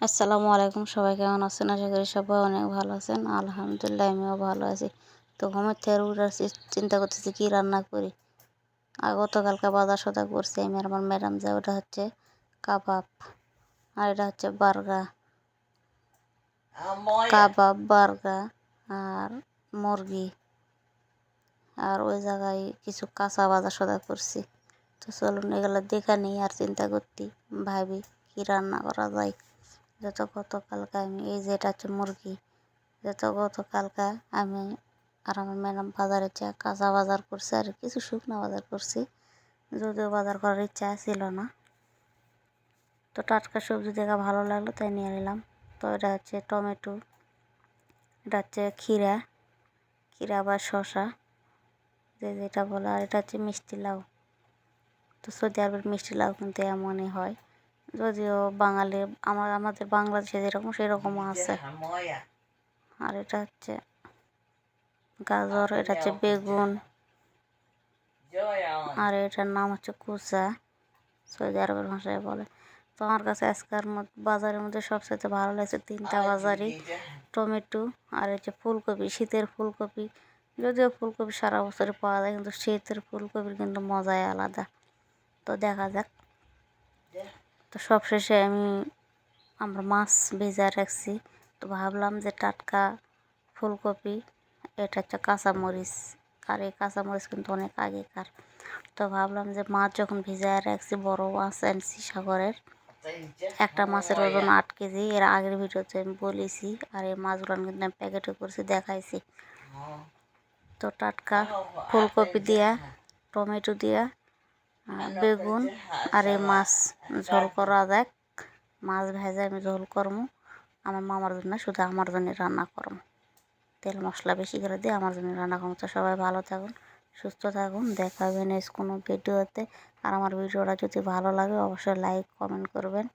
আসসালামু আলাইকুম সবাই কেমন আছেন? আশা করি সবাই অনেক ভালো আছেন। আলহামদুলিল্লাহ আমিও ভালো আছি। তো ঘুমের থেকে উঠার চিন্তা করতেছি কী রান্না করি? আর গতকালকে বাজার সদা করছি আমি আর আমার ম্যাডাম যা ওটা হচ্ছে কাবাব। আর এটা হচ্ছে বার্গা। কাবাব বার্গা আর মুরগি। আর ওই জায়গায় কিছু কাঁচা বাজার সদা করছি। তো চলুন এগুলো দেখা নেই আর চিন্তা করতে। ভাবি কী রান্না করা যায়? যত গতকালকে আমি, এই যে এটা হচ্ছে মুরগি, যত গতকালকে আমি আর আমার ম্যাডাম বাজারে চা কাঁচা বাজার করছে আর কিছু শুকনো বাজার করছি, যদিও বাজার করার ইচ্ছা ছিল না। তো টাটকা সবজি দেখা ভালো লাগল, তাই নিয়ে নিলাম। তো এটা হচ্ছে টমেটো, এটা হচ্ছে ক্ষীরা ক্ষীরা বা শশা যে যেটা বলে, আর এটা হচ্ছে মিষ্টি লাউ। তো সৌদি আরবের মিষ্টি লাউ কিন্তু এমনই হয়। যদিও বাঙালি আমার আমাদের বাংলাদেশে যেরকম সেরকমও আছে। আর এটা হচ্ছে গাজর এটা হচ্ছে বেগুন আর এটার নাম হচ্ছে কুচা সৌদি আরবের ভাষায় বলে। তো আমার কাছে আজকের বাজারের মধ্যে সবচেয়ে ভালো লাগছে তিনটা বাজারই। টমেটো আর হচ্ছে ফুলকপি শীতের ফুলকপি। যদিও ফুলকপি সারা বছরে পাওয়া যায় কিন্তু শীতের ফুলকপির কিন্তু মজাই আলাদা। তো দেখা যাক। তো সবশেষে আমি আমরা মাছ ভেজা রাখছি। তো ভাবলাম যে টাটকা ফুলকপি, এটা হচ্ছে কাঁচামরিচ। আর এই কাঁচামরিচ কিন্তু অনেক আগেকার। তো ভাবলাম যে মাছ যখন ভিজায় রাখছি, বড় মাছ আনছি সাগরের। একটা মাছের ওজন আট কেজি, এর আগের ভিডিওতে আমি বলেছি। আর এই মাছগুলো কিন্তু আমি প্যাকেটে করছি, দেখাইছি। তো টাটকা ফুলকপি দিয়া, টমেটো দিয়া বেগুন আর এই মাছ ঝোল করা দেখ। মাছ ভেজে আমি ঝোল করব আমার মামার জন্য শুধু আমার জন্য রান্না করব তেল মশলা বেশি করে দিয়ে আমার জন্য রান্না করব তো সবাই ভালো থাকুন, সুস্থ থাকুন। দেখা হবে নেক্সট কোনো ভিডিওতে। আর আমার ভিডিওটা যদি ভালো লাগে, অবশ্যই লাইক কমেন্ট করবেন।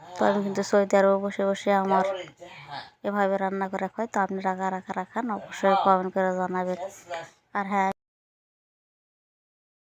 তো আমি কিন্তু সৌদি আরবে বসে বসে আমার এভাবে রান্না করে খাই। তো আপনি রাখা রাখা রাখান অবশ্যই কমেন্ট করে জানাবেন। আর হ্যাঁ